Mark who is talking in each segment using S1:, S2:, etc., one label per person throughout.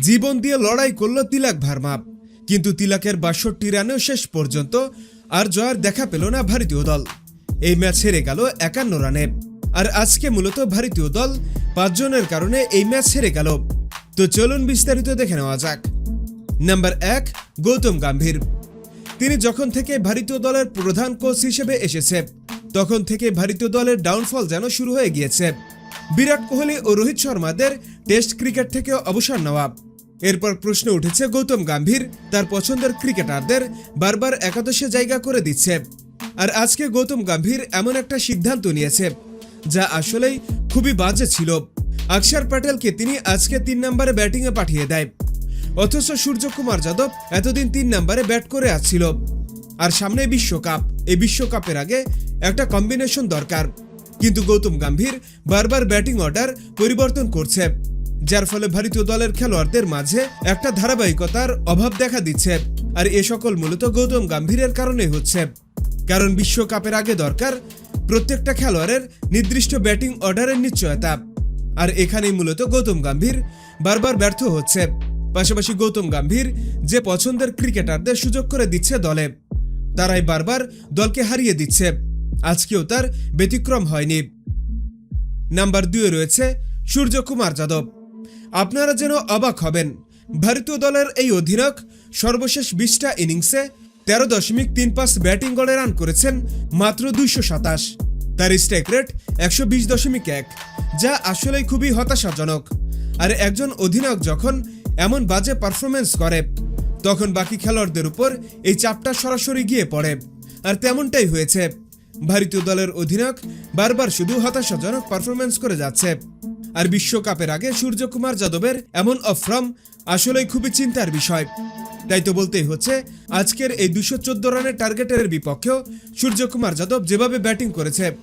S1: জীবন দিয়ে লড়াই করল তিলাক ভার্মা কিন্তু তিলাকের বাষট্টি রানেও শেষ পর্যন্ত আর জয়ের দেখা পেল না ভারতীয় দল। এই ম্যাচ হেরে গেল একান্ন রানে। আর আজকে মূলত ভারতীয় দল পাঁচজনের কারণে এই ম্যাচ হেরে গেল। তো চলুন বিস্তারিত দেখে নেওয়া যাক। নাম্বার এক, গৌতম গম্ভীর। তিনি যখন থেকে ভারতীয় দলের প্রধান কোচ হিসেবে এসেছে, তখন থেকে ভারতীয় দলের ডাউনফল যেন শুরু হয়ে গিয়েছে। বিরাট কোহলি ও রোহিত শর্মাদের টেস্ট ক্রিকেট থেকে অবসর নেওয়া। এরপর প্রশ্ন উঠেছে, গৌতম গম্ভীর তার পছন্দের ক্রিকেটারদের বারবার একাদশে জায়গা করে দিচ্ছে। আর আজকে গৌতম গম্ভীর এমন একটা সিদ্ধান্ত নিয়েছে, যা আসলেই খুবই বাজে ছিল। অক্ষর প্যাটেলকে তিনি আজকে তিন নম্বরে ব্যাটিংয়ে পাঠিয়ে দেয়। অথচ সূর্যকুমার যাদব এতদিন তিন নম্বরে ব্যাট করে আসছিল। আর সামনে বিশ্বকাপ, এই বিশ্বকাপের আগে একটা কম্বিনেশন দরকার। কিন্তু গৌতম গম্ভীর বারবার ব্যাটিং অর্ডার পরিবর্তন করছে, যার ফলে ভারতীয় দলের খেলোয়াড়দের মাঝে একটা ধারাবাহিকতার অভাব দেখা দিচ্ছে। আর এ সকল মূলত গৌতম গম্ভীরের কারণে হচ্ছে। কারণ বিশ্বকাপের আগে দরকার প্রত্যেকটা খেলোয়াড়ের নির্দিষ্ট ব্যাটিং অর্ডারের নিশ্চয়তা। আর এখানেই মূলত গৌতম গম্ভীর বারবার ব্যর্থ হচ্ছে। পাশাপাশি গৌতম গম্ভীর যে পছন্দের ক্রিকেটারদের সুযোগ করে দিচ্ছে দলে, তারাই বারবার দলকে হারিয়ে দিচ্ছে। আজকেও তার ব্যতিক্রম হয়নি। নাম্বার দুয়ে রয়েছে সূর্যকুমার যাদব। আপনারা যেন অবাক হবেন, ভারতীয় দলের এই অধিনায়ক সর্বশেষ বিশটা ইনিংসে তেরো দশমিক তিন পাঁচ ব্যাটিং গড়ে রান করেছেন মাত্র দুইশো সাতাশ। তার স্ট্রাইক রেট একশো বিশ দশমিক এক, যা আসলেই খুবই হতাশাজনক। আর একজন অধিনায়ক যখন এমন বাজে পারফরমেন্স করে, তখন বাকি খেলোয়াড়দের উপর এই চাপটা সরাসরি গিয়ে পড়ে। আর তেমনটাই হয়েছে। ভারতীয় দলের অধিনায়ক বারবার শুধু হতাশাজনক পারফরমেন্স করে যাচ্ছে। আর বিশ্বকাপের আগে সূর্যকুমার যাদবের এমন অফ্রম আসলেই খুবই চিন্তার বিষয়। তাই তো বলতেই হচ্ছে, আজকের এই দুশো চোদ্দ রানের টার্গেটের বিপক্ষেও সূর্যকুমার যাদব যেভাবে ব্যাটিং করেছে,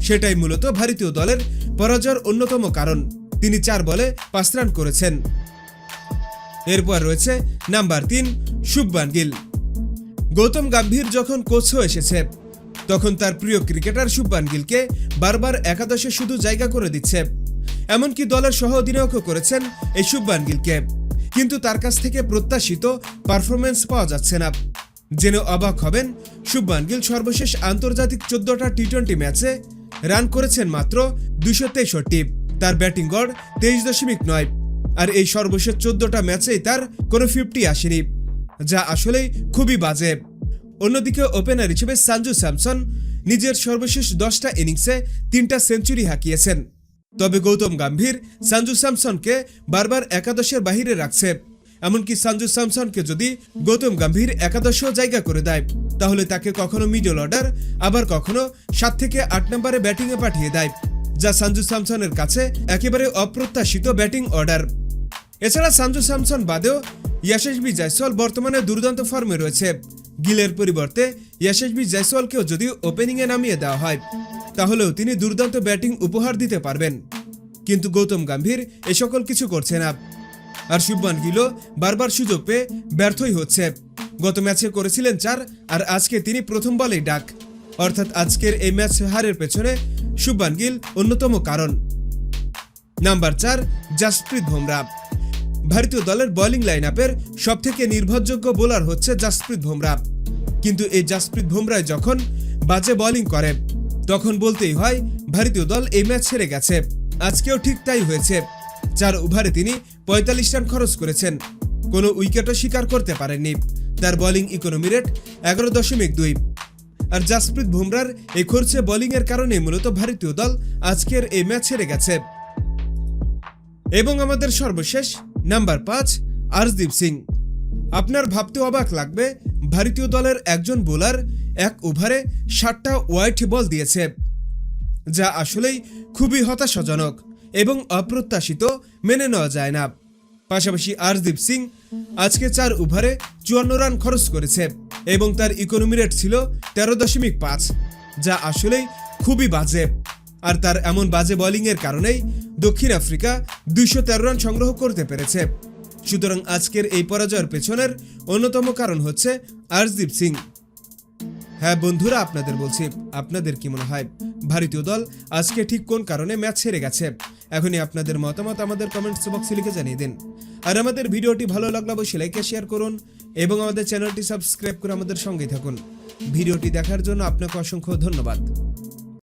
S1: সেটাই মূলত ভারতীয় দলের পরাজয়ের অন্যতম কারণ। তিনি চার বলে পাঁচ রান করেছেন। এরপর রয়েছে নাম্বার তিন শুভবান গিল। গৌতম গাম্ভীর যখন কোচ হয়ে এসেছে তখন তার প্রিয় ক্রিকেটার শুভমান গিলকে বারবার একাদশে শুধু জায়গা করে দিচ্ছে। এমনকি দলের সহ অধিনায়কও করেছেন এই শুভমান গিলকে। কিন্তু তার কাছ থেকে প্রত্যাশিত পারফরমেন্স পাওয়া যাচ্ছে না। জেনে অবাক হবেন শুভমান গিল সর্বশেষ আন্তর্জাতিক চোদ্দটা টি টোয়েন্টি ম্যাচে রান করেছেন মাত্র দুশো তেষট্টি। তার ব্যাটিং গড় তেইশ দশমিক নয়। আর এই সর্বশেষ চোদ্দটা ম্যাচেই তার কোনো ফিফটি আসেনি, যা আসলেই খুবই বাজে। অন্যদিকে ওপেনার হিসেবে সাঞ্জু স্যামসন নিজের সর্বশেষ দশটা ইনিংসে তিনটা সেঞ্চুরি হাঁকিয়েছেন। তবে গৌতম গম্ভীর সাঞ্জু স্যামসনকে বারবার একাদশের বাহিরে রাখছে। এমনকি সঞ্জু স্যামসনকে যদি গৌতম গম্ভীর একাদশেও জায়গা করে দেয়, তাহলে তাকে কখনো মিডল অর্ডার, আবার কখনো সাত থেকে আট নম্বরে ব্যাটিংয়ে পাঠিয়ে দেয়, যা সঞ্জু স্যামসনের কাছে একেবারে অপ্রত্যাশিত ব্যাটিং অর্ডার। এছাড়া সঞ্জু স্যামসন বাদেও ইয়াশাসবি জয়সওয়াল বর্তমানে দুর্দান্ত ফর্মে রয়েছে। গিলের পরিবর্তে ইয়াশাসবি জয়সওয়ালকেও যদি ওপেনিংয়ে নামিয়ে দেওয়া হয়, তাহলেও তিনি দুর্দান্ত ব্যাটিং উপহার দিতে পারবেন। কিন্তু গৌতম গম্ভীর এ সকল কিছু করছে না। আর শুভমান গিলও বারবার সুযোগ পেয়ে ব্যর্থই হচ্ছে। গত ম্যাচে করেছিলেন চার, আর আজকে তিনি প্রথম বলেই ডাক। অর্থাৎ আজকের এই ম্যাচ হারের পেছনে শুভমান গিল অন্যতম কারণ। নাম্বার চার, জাসপ্রীত বুমরা। ভারতীয় দলের বোলিং লাইন আপের সব থেকে নির্ভরযোগ্য বোলার হচ্ছে জাসপ্রীত বুমরা। কিন্তু এই জাসপ্রীত বুমরায় যখন বাজে বোলিং করে, তখন বলতেই হয়, ভারতীয় দল এই ম্যাচ হেরে গেছে। আজকেও ঠিক তাই হয়েছে। চার ওভারে তিনি পঁয়তাল্লিশ রান খরচ করেছেন। কোনো উইকেটও স্বীকার করতে পারেননি। তার বোলিং ইকোনমি রেট এগারো দশমিক দুই। আর জাসপ্রীত বুমরার এই খরচে বোলিংয়ের কারণে মূলত ভারতীয় দল আজকের এই ম্যাচ হেরে গেছে। এবং আমাদের সর্বশেষ নাম্বার পাঁচ, আরশদীপ সিং। আপনার ভাবতে অবাক লাগবে, ভারতীয় দলের একজন বোলার এক ওভারে ষাটটা ওয়াইট বল দিয়েছে, যা আসলেই খুবই হতাশাজনক এবং অপ্রত্যাশিত মেনে নেওয়া যায় না। পাশাপাশি আরশদীপ সিং আজকে চার ওভারে চুয়ান্ন রান খরচ করেছে এবং তার ইকোনমি রেট ছিল তেরো দশমিক পাঁচ, যা আসলেই খুবই বাজে। আর তার এমন বাজে বোলিংয়ের কারণেই দক্ষিণ আফ্রিকা দুইশো তেরো রান সংগ্রহ করতে পেরেছে। সুতরাং আজকের এই পরাজয়ের পেছনের অন্যতম কারণ হচ্ছে আরশদীপ সিং। হ্যাঁ বন্ধুরা, আপনাদের বলছি, আপনাদের কি মনে হয়, ভারতীয় দল আজকে ঠিক কোন কারণে ম্যাচ হেরে গেছে? এখনই আপনাদের মতামত আমাদের কমেন্টস বক্সে লিখে জানিয়ে দিন। আর আমাদের ভিডিওটি ভালো লাগলে অবশ্যই লাইক শেয়ার করুন এবং আমাদের চ্যানেলটি সাবস্ক্রাইব করে আমাদের সঙ্গেই থাকুন। ভিডিওটি দেখার জন্য আপনাকে অসংখ্য ধন্যবাদ।